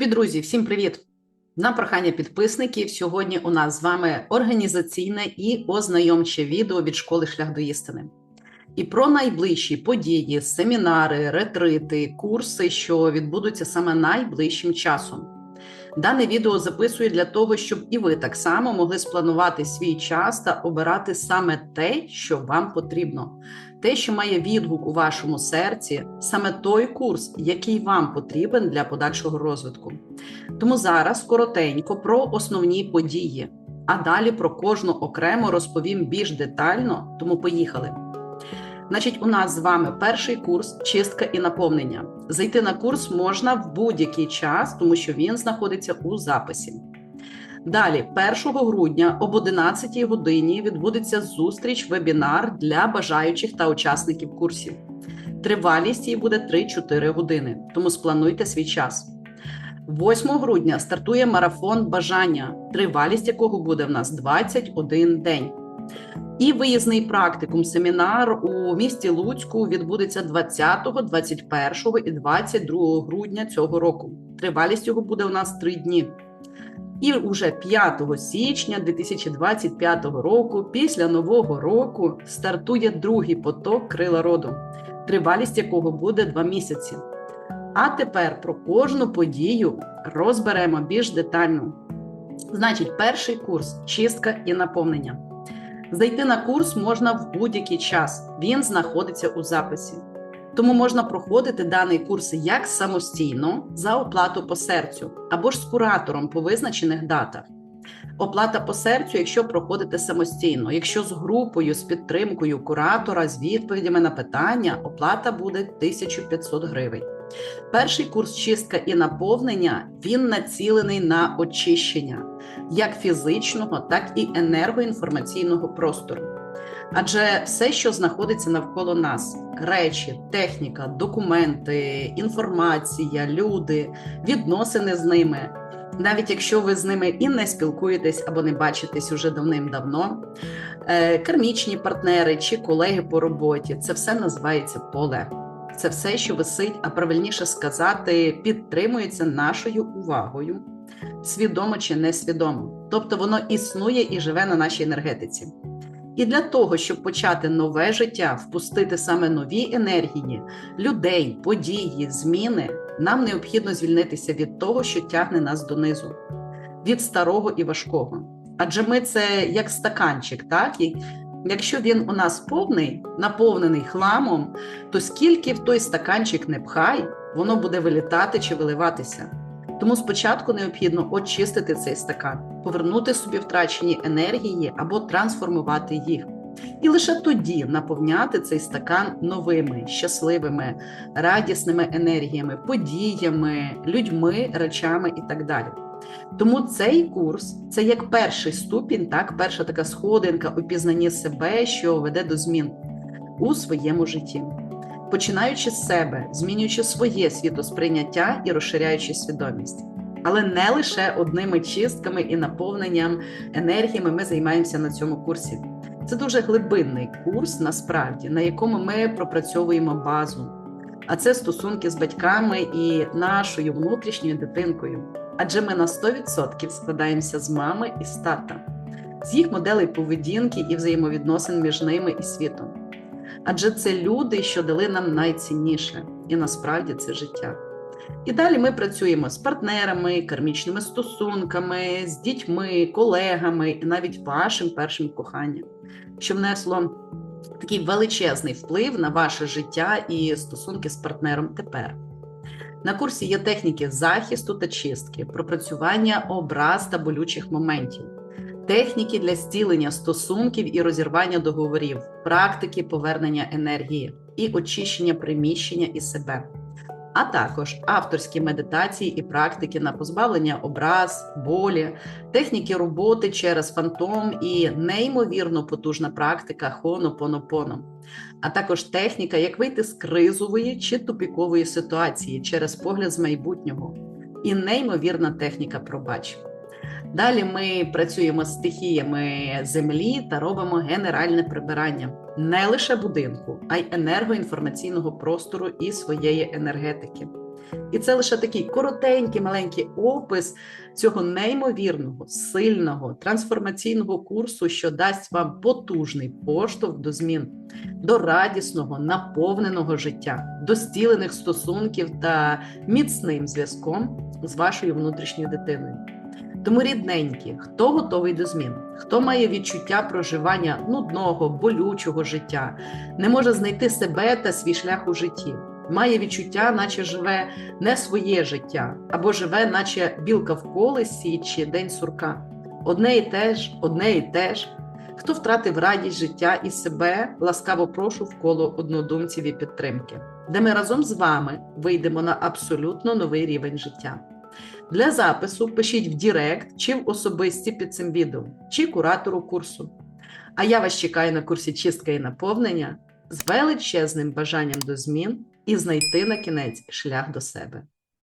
Любі друзі, всім привіт! На прохання підписників. Сьогодні у нас з вами організаційне і ознайомче відео від школи Шлях до істини. І про найближчі події, семінари, ретрити, курси, що відбудуться саме найближчим часом. Дане відео записую для того, щоб і ви так само могли спланувати свій час та обирати саме те, що вам потрібно, те, що має відгук у вашому серці, саме той курс, який вам потрібен для подальшого розвитку. Тому зараз коротенько про основні події, а далі про кожну окремо розповім більш детально, тому поїхали. Значить, у нас з вами перший курс чистка і наповнення. Зайти на курс можна в будь-який час, тому що він знаходиться у записі. Далі, 1 грудня об 11 годині відбудеться зустріч, вебінар для бажаючих та учасників курсів. Тривалість її буде 3-4 години, тому сплануйте свій час. 8 грудня стартує марафон бажання, тривалість якого буде в нас 21 день. І виїзний практикум семінар у місті Луцьку відбудеться 20, 21 і 22 грудня цього року. Тривалість його буде у нас 3 дні. І уже 5 січня 2025 року, після нового року, стартує другий поток крила роду, тривалість якого буде 2 місяці. А тепер про кожну подію розберемо більш детально. Значить, перший курс чистка і наповнення. Зайти на курс можна в будь-який час, він знаходиться у записі. Тому можна проходити даний курс як самостійно за оплату по серцю, або ж з куратором по визначених датах. Оплата по серцю, якщо проходите самостійно, якщо з групою, з підтримкою куратора, з відповідями на питання, оплата буде 1500 гривень. Перший курс чистка і наповнення він націлений на очищення як фізичного, так і енергоінформаційного простору. Адже все, що знаходиться навколо нас: речі, техніка, документи, інформація, люди, відносини з ними, навіть якщо ви з ними і не спілкуєтесь або не бачитесь уже давним-давно, е, кармічні партнери чи колеги по роботі, це все називається поле. Це все, що висить, а правильніше сказати, підтримується нашою увагою, свідомо чи несвідомо. Тобто воно існує і живе на нашій енергетиці. І для того, щоб почати нове життя, впустити саме нові енергії, людей, події, зміни, нам необхідно звільнитися від того, що тягне нас донизу, від старого і важкого. Адже ми це як стаканчик, так? і Якщо він у нас повний, наповнений хламом, то скільки в той стаканчик не пхай, воно буде вилітати чи виливатися. Тому спочатку необхідно очистити цей стакан, повернути собі втрачені енергії або трансформувати їх. І лише тоді наповняти цей стакан новими, щасливими, радісними енергіями, подіями, людьми, речами і так далі. Тому цей курс це як перший ступінь, так, перша така сходинка у пізнанні себе, що веде до змін у своєму житті, починаючи з себе, змінюючи своє світосприйняття і розширяючи свідомість. Але не лише одними чистками і наповненням енергіями ми займаємося на цьому курсі. Це дуже глибинний курс, насправді, на якому ми пропрацьовуємо базу. А це стосунки з батьками і нашою внутрішньою дитинкою адже ми на 100% складаємося з мами і з тата, з їх моделей поведінки і взаємовідносин між ними і світом. Адже це люди, що дали нам найцінніше, і насправді це життя. І далі ми працюємо з партнерами, кармічними стосунками, з дітьми, колегами і навіть вашим першим коханням, що внесло такий величезний вплив на ваше життя і стосунки з партнером тепер. На курсі є техніки захисту та чистки, пропрацювання образ та болючих моментів, техніки для стілення стосунків і розірвання договорів, практики повернення енергії і очищення приміщення і себе, а також авторські медитації і практики на позбавлення образ, болі, техніки роботи через фантом і неймовірно потужна практика хонопонопоно а також техніка, як вийти з кризової чи тупікової ситуації через погляд з майбутнього, і неймовірна техніка пробач. Далі ми працюємо з стихіями землі та робимо генеральне прибирання не лише будинку, а й енергоінформаційного простору і своєї енергетики. І це лише такий коротенький маленький опис цього неймовірного, сильного, трансформаційного курсу, що дасть вам потужний поштовх до змін, до радісного, наповненого життя, до стілених стосунків та міцним зв'язком з вашою внутрішньою дитиною. Тому рідненькі, хто готовий до змін, хто має відчуття проживання нудного, болючого життя, не може знайти себе та свій шлях у житті, має відчуття, наче живе не своє життя, або живе, наче білка в колесі чи день сурка. Одне і те ж, одне і те ж. Хто втратив радість життя і себе, ласкаво прошу в коло однодумців і підтримки, де ми разом з вами вийдемо на абсолютно новий рівень життя. Для запису пишіть в Дірект чи в особисті під цим відео, чи куратору курсу. А я вас чекаю на курсі чистка і наповнення з величезним бажанням до змін і знайти на кінець шлях до себе.